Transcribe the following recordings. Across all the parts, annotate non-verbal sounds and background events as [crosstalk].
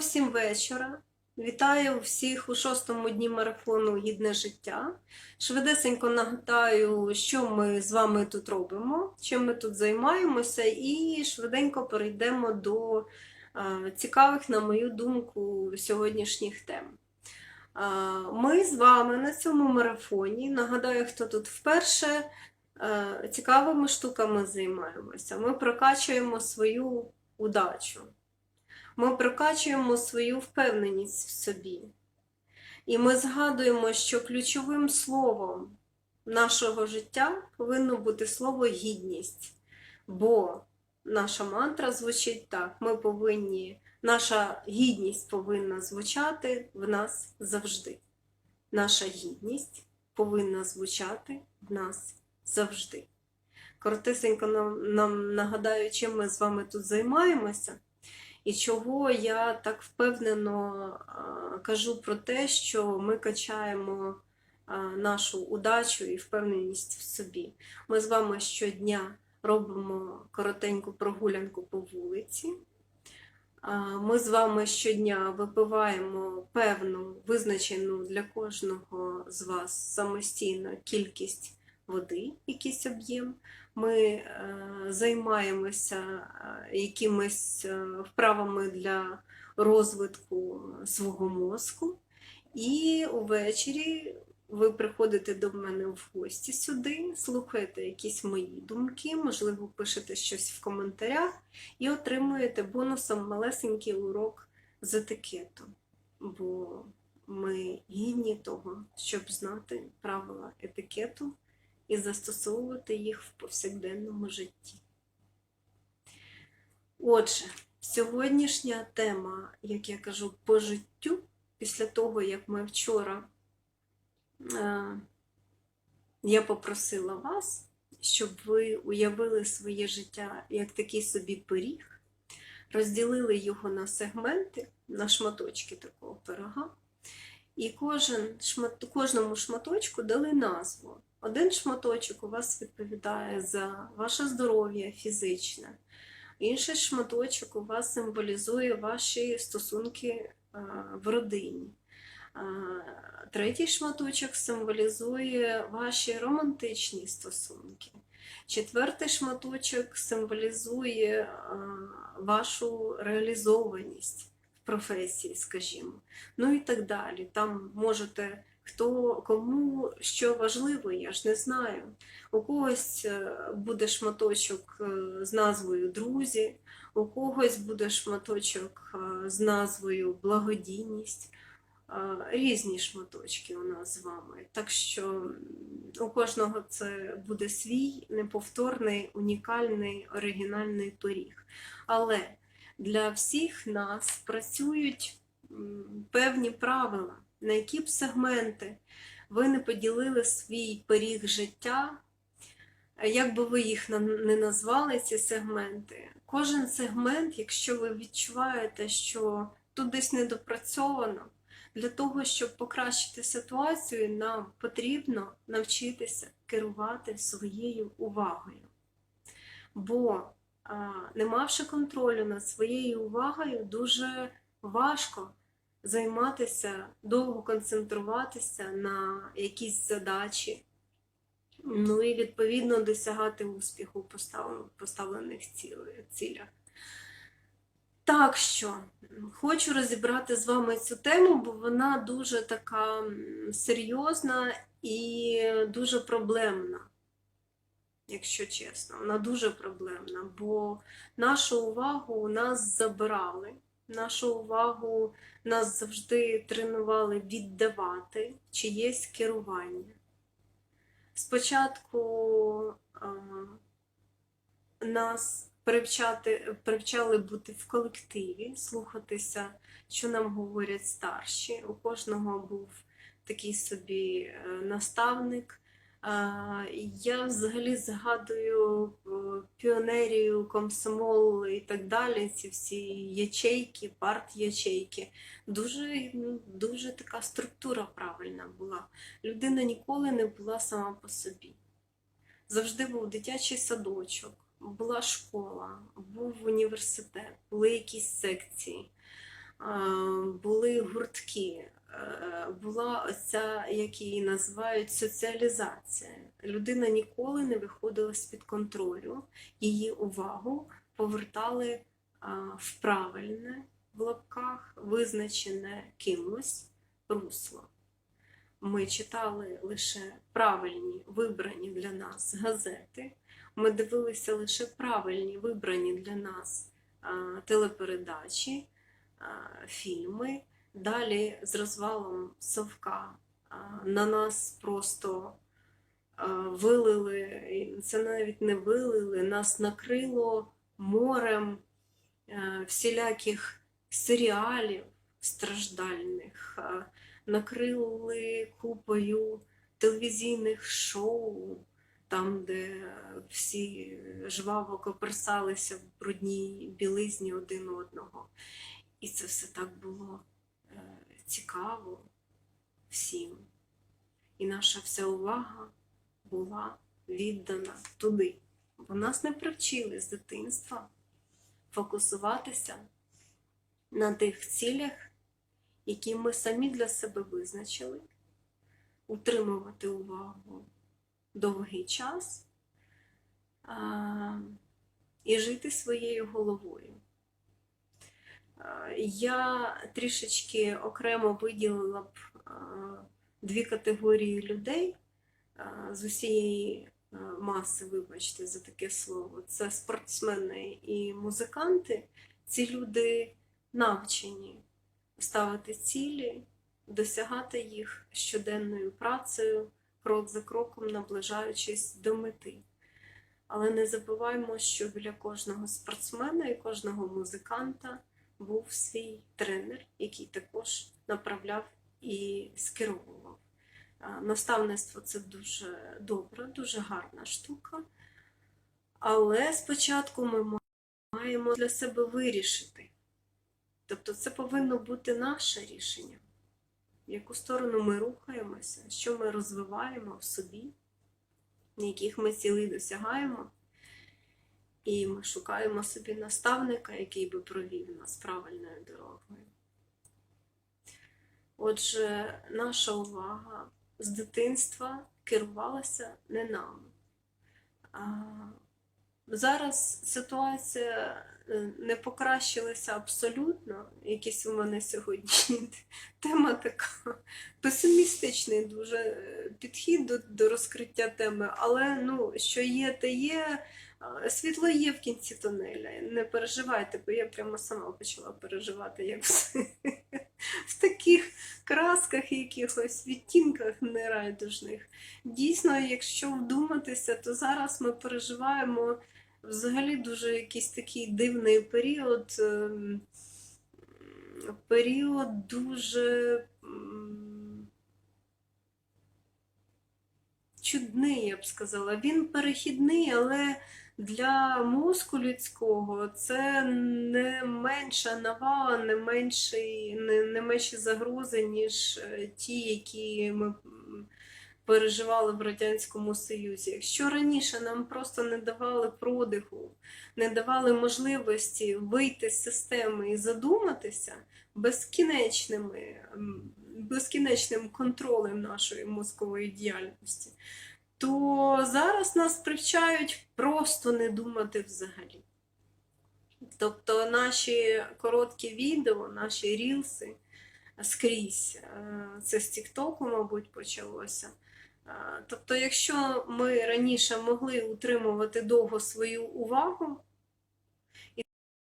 всім вечора. Вітаю всіх у шостому дні марафону Гідне життя. Швидесенько нагадаю, що ми з вами тут робимо, чим ми тут займаємося, і швиденько перейдемо до е, цікавих, на мою думку, сьогоднішніх тем. Е, Ми з вами на цьому марафоні, нагадаю, хто тут вперше, е, цікавими штуками займаємося. Ми прокачуємо свою удачу. Ми прокачуємо свою впевненість в собі. І ми згадуємо, що ключовим словом нашого життя повинно бути слово гідність. Бо наша мантра звучить так: ми повинні, наша гідність повинна звучати в нас завжди. Наша гідність повинна звучати в нас завжди. Коротесенько нам, нам нагадаю, чим ми з вами тут займаємося. І чого я так впевнено кажу про те, що ми качаємо нашу удачу і впевненість в собі. Ми з вами щодня робимо коротеньку прогулянку по вулиці. Ми з вами щодня випиваємо певну визначену для кожного з вас самостійно кількість води, якийсь об'єм. Ми е, займаємося е, якимись е, вправами для розвитку свого мозку. І увечері ви приходите до мене в гості сюди, слухаєте якісь мої думки, можливо, пишете щось в коментарях і отримуєте бонусом малесенький урок з етикету. Бо ми гідні того, щоб знати правила етикету і застосовувати їх в повсякденному житті. Отже, сьогоднішня тема, як я кажу, по життю, після того, як ми вчора е, я попросила вас, щоб ви уявили своє життя як такий собі пиріг, розділили його на сегменти, на шматочки такого пирога, і кожен, кожному шматочку дали назву. Один шматочок у вас відповідає за ваше здоров'я фізичне, інший шматочок у вас символізує ваші стосунки е, в родині. Е, Третій шматочок символізує ваші романтичні стосунки. Четвертий шматочок символізує е, вашу реалізованість в професії, скажімо. Ну і так далі. Там можете хто кому що важливо, я ж не знаю. У когось е, буде шматочок е, з назвою Друзі, у когось буде шматочок е, з назвою Благодійність. Різні шматочки у нас з вами. Так що у кожного це буде свій неповторний, унікальний, оригінальний пиріг. Але для всіх нас працюють певні правила на які б сегменти ви не поділили свій пиріг життя, як би ви їх не назвали, ці сегменти, кожен сегмент, якщо ви відчуваєте, що тут десь недопрацьовано, для того, щоб покращити ситуацію, нам потрібно навчитися керувати своєю увагою. Бо, не мавши контролю над своєю увагою, дуже важко займатися, довго концентруватися на якісь задачі, ну і відповідно досягати успіху в поставлених цілях. Так що хочу розібрати з вами цю тему, бо вона дуже така серйозна і дуже проблемна, якщо чесно, вона дуже проблемна, бо нашу увагу у нас забирали нашу увагу нас завжди тренували віддавати чиєсь керування. Спочатку а, нас привчати, привчали бути в колективі, слухатися, що нам говорять старші. У кожного був такий собі е, наставник, я взагалі згадую е, піонерію, комсомол і так далі, ці всі ячейки, парт-ячейки. Дуже, ну, дуже така структура правильна була. Людина ніколи не була сама по собі. Завжди був дитячий садочок, була школа, був університет, були якісь секції. Були гуртки, е, була оця, як її називають, соціалізація. Людина ніколи не виходила з-під контролю, її увагу повертали в правильне в лапках, визначене кимось русло. Ми читали лише правильні вибрані для нас газети. Ми дивилися лише правильні вибрані для нас телепередачі, фільми. Далі з розвалом совка на нас просто вилили, це навіть не вилили, нас накрило морем всіляких серіалів страждальних, накрили купою телевізійних шоу, там, де всі жваво коперсалися в брудній білизні один одного. І це все так було е, цікаво всім. І наша вся увага була віддана туди. Бо нас не привчили з дитинства фокусуватися на тих цілях, які ми самі для себе визначили, утримувати увагу довгий час а, і жити своєю головою. Я трішечки окремо виділила б дві категорії людей з усієї маси, вибачте за таке слово. Це спортсмени і музиканти. Ці люди навчені ставити цілі, досягати їх щоденною працею, крок за кроком наближаючись до мети. Але не забуваймо, що біля кожного спортсмена і кожного музиканта був свій тренер, який також направляв і скеровував. Наставництво це дуже добра, дуже гарна штука. Але спочатку ми маємо для себе вирішити. Тобто це повинно бути наше рішення, в яку сторону ми рухаємося, що ми розвиваємо в собі, яких ми цілей досягаємо. І ми шукаємо собі наставника, який би провів нас правильною дорогою. Отже, наша увага з дитинства керувалася не нами. А Зараз ситуація не покращилася абсолютно. Якийсь у мене сьогодні [laughs] тема така песимістичний дуже е, підхід до, до розкриття теми, але ну, що є, те є. Світло є в кінці тунеля. Не переживайте, бо я прямо сама почала переживати, як [laughs] в таких красках, якихось відтінках нерайдужних. Дійсно, якщо вдуматися, то зараз ми переживаємо взагалі дуже якийсь такий дивний період. ем, Період дуже чудний, я б сказала. Він перехідний, але для мозку людського це не менша навала, не менші, не, не менші загрози, ніж е, ті, які ми переживали в Радянському Союзі. Якщо раніше нам просто не давали продиху, не давали можливості вийти з системи і задуматися безкінечними, безкінечним контролем нашої мозкової діяльності, то зараз нас привчають просто не думати взагалі. Тобто наші короткі відео, наші рілси скрізь, е, це з Тіктоку, мабуть, почалося. Тобто, якщо ми раніше могли утримувати довго свою увагу,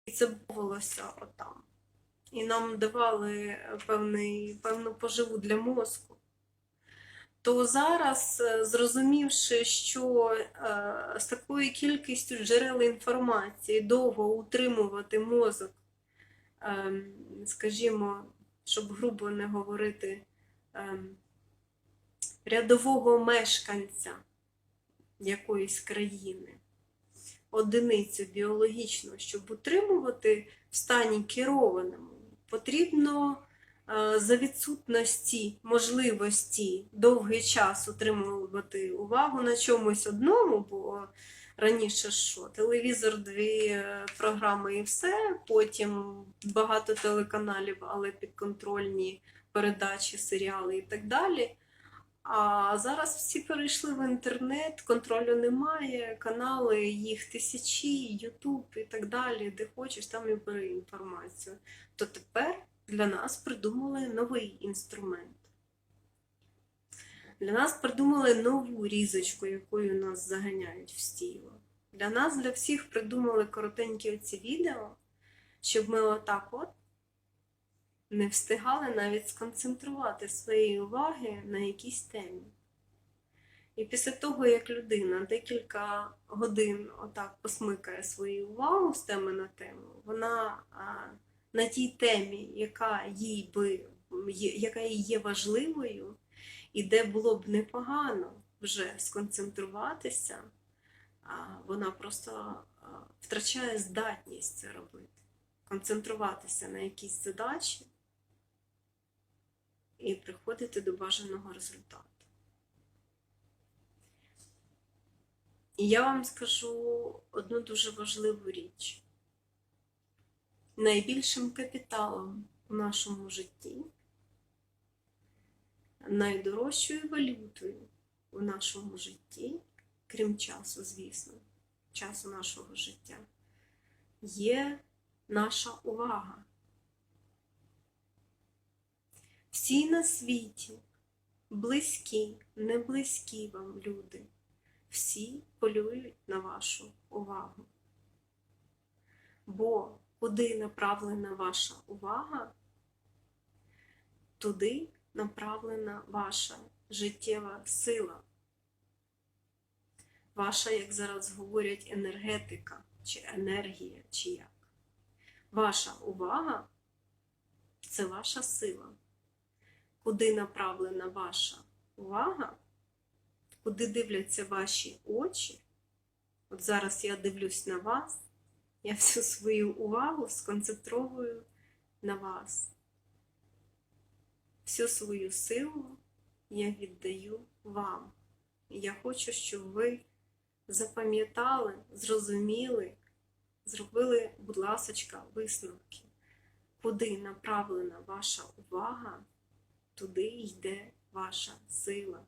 і це бувалося отам, і нам давали певний, певну поживу для мозку, то зараз, е, зрозумівши, що е, з такою кількістю джерел інформації довго утримувати мозок, ем, скажімо, щоб грубо не говорити, ем, рядового мешканця якоїсь країни, одиницю біологічну, щоб утримувати в стані керованому, потрібно е, за відсутності можливості довгий час утримувати увагу на чомусь одному, бо раніше що? Телевізор, дві е, програми і все, потім багато телеканалів, але підконтрольні передачі, серіали і так далі. А зараз всі перейшли в інтернет, контролю немає, канали, їх тисячі, Ютуб і так далі, де хочеш, там і бери інформацію. То тепер для нас придумали новий інструмент. Для нас придумали нову різочку, якою нас заганяють в стіло. Для нас, для всіх придумали коротенькі оці відео, щоб ми отак от не встигали навіть сконцентрувати свої уваги на якійсь темі. І після того, як людина декілька годин отак посмикає свою увагу з теми на тему, вона на тій темі, яка їй би, яка їй є важливою, і де було б непогано вже сконцентруватися, вона просто втрачає здатність це робити, концентруватися на якійсь задачі і приходити до бажаного результату. І я вам скажу одну дуже важливу річ. Найбільшим капіталом у нашому житті, найдорожчою валютою у нашому житті, крім часу, звісно, часу нашого життя, є наша увага. Всі на світі, близькі, не близькі вам люди, всі полюють на вашу увагу. Бо куди направлена ваша увага, туди направлена ваша життєва сила. Ваша, як зараз говорять, енергетика чи енергія, чи як. Ваша увага це ваша сила куди направлена ваша увага, куди дивляться ваші очі. От зараз я дивлюсь на вас, я всю свою увагу сконцентровую на вас. Всю свою силу я віддаю вам. Я хочу, щоб ви запам'ятали, зрозуміли, зробили, будь ласочка, висновки, куди направлена ваша увага туди йде ваша сила.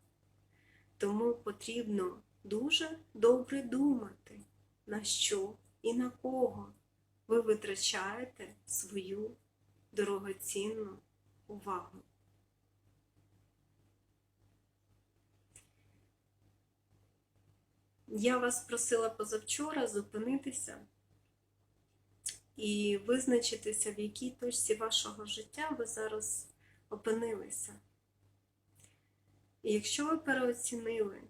Тому потрібно дуже добре думати, на що і на кого ви витрачаєте свою дорогоцінну увагу. Я вас просила позавчора зупинитися і визначитися, в якій точці вашого життя ви зараз опинилися. І якщо ви переоцінили,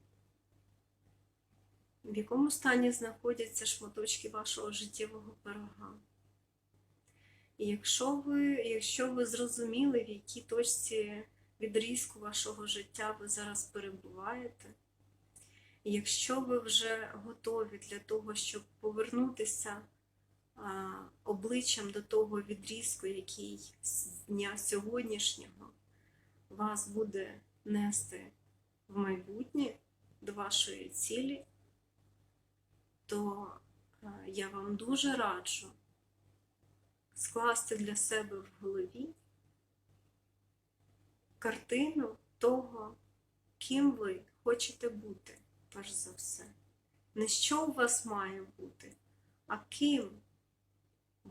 в якому стані знаходяться шматочки вашого життєвого пирога, і якщо ви, якщо ви зрозуміли, в якій точці відрізку вашого життя ви зараз перебуваєте, і якщо ви вже готові для того, щоб повернутися обличчям до того відрізку, який з дня сьогоднішнього вас буде нести в майбутнє до вашої цілі, то я вам дуже раджу скласти для себе в голові картину того, ким ви хочете бути, перш за все. Не що у вас має бути, а ким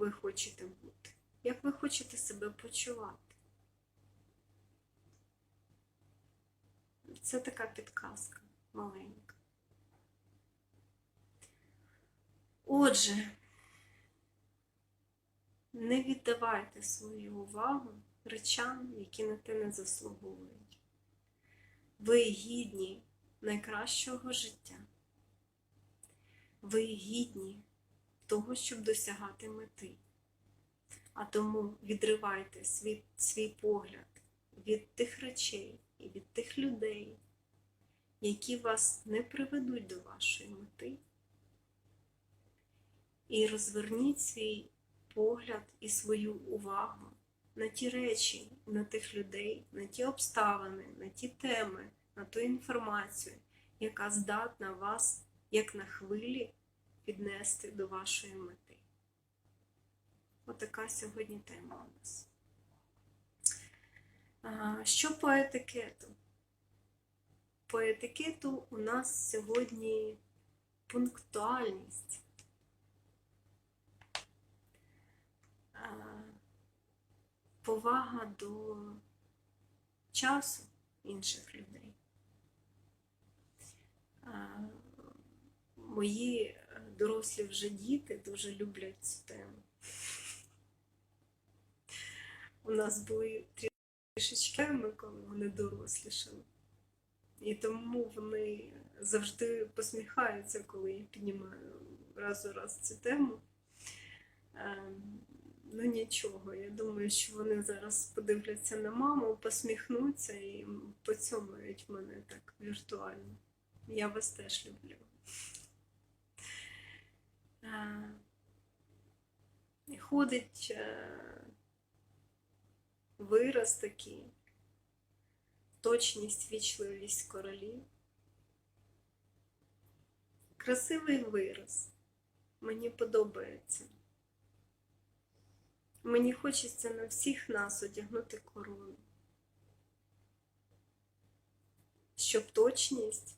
ви хочете бути, як ви хочете себе почувати. Це така підказка маленька. Отже, не віддавайте свою увагу речам, які на те не заслуговують. Ви гідні найкращого життя. Ви гідні того, щоб досягати мети. А тому відривайте свій, свій погляд від тих речей і від тих людей, які вас не приведуть до вашої мети. І розверніть свій погляд і свою увагу на ті речі, на тих людей, на ті обставини, на ті теми, на ту інформацію, яка здатна вас, як на хвилі, піднести до вашої мети. Отака сьогодні тема у нас. А, Що по етикету? По етикету у нас сьогодні пунктуальність. А, Повага до часу інших людей. А, Мої дорослі вже діти дуже люблять цю тему. У нас були трішечки коли вони дорослішали. І тому вони завжди посміхаються, коли я піднімаю раз у раз цю тему. Ем, Ну нічого, я думаю, що вони зараз подивляться на маму, посміхнуться і поцьомають мене так віртуально. Я вас теж люблю. Ходить е, вираз такий, точність, вічливість королів. Красивий вираз. Мені подобається. Мені хочеться на всіх нас одягнути корону. Щоб точність,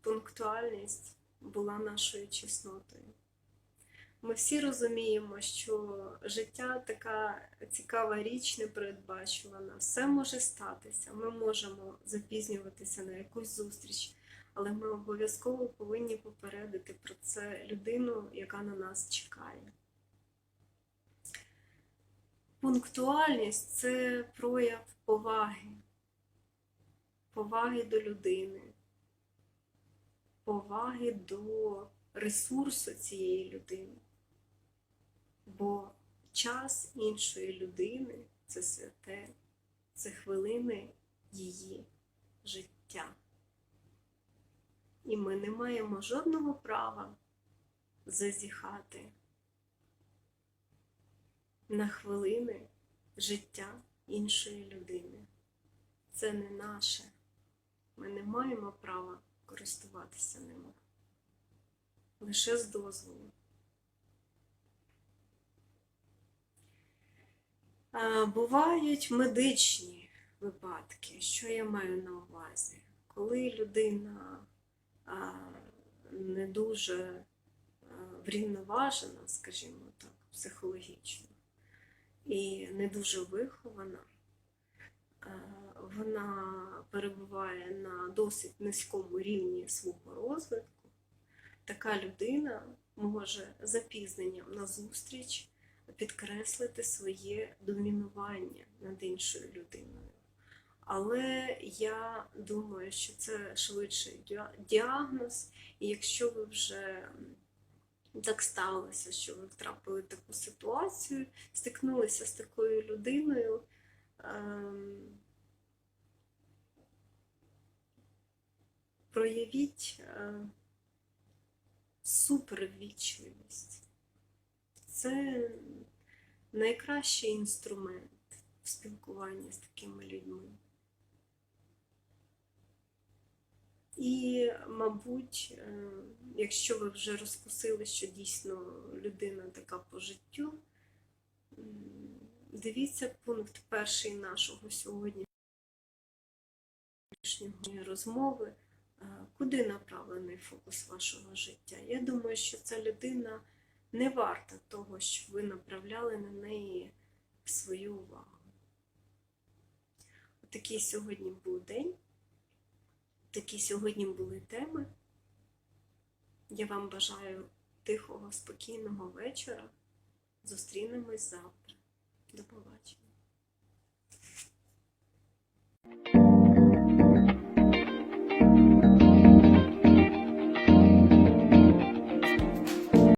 пунктуальність була нашою чеснотою. Ми всі розуміємо, що життя така цікава річ, непередбачувана. Все може статися. Ми можемо запізнюватися на якусь зустріч, але ми обов'язково повинні попередити про це людину, яка на нас чекає. Пунктуальність це прояв поваги, поваги до людини, поваги до ресурсу цієї людини. Бо час іншої людини це святе, це хвилини її життя. І ми не маємо жодного права зазіхати на хвилини життя іншої людини. Це не наше. Ми не маємо права користуватися ними. Лише з дозволу. Бувають медичні випадки, що я маю на увазі, коли людина не дуже врівноважена, скажімо так, психологічно, і не дуже вихована, вона перебуває на досить низькому рівні свого розвитку, така людина може запізненням на зустріч підкреслити своє домінування над іншою людиною. Але я думаю, що це швидше діагноз, і якщо ви вже так сталося, що ви втрапили в таку ситуацію, стикнулися з такою людиною, ем, проявіть е, супервічливість. Це найкращий інструмент в спілкуванні з такими людьми. І, мабуть, е, якщо ви вже розкусили, що дійсно людина така по життю, дивіться пункт перший нашого сьогоднішньої розмови. Е, Куди направлений фокус вашого життя? Я думаю, що ця людина не варта того, щоб ви направляли на неї свою увагу. Отакий сьогодні був день, такі сьогодні були теми. Я вам бажаю тихого, спокійного вечора. Зустрінемось завтра. До побачення.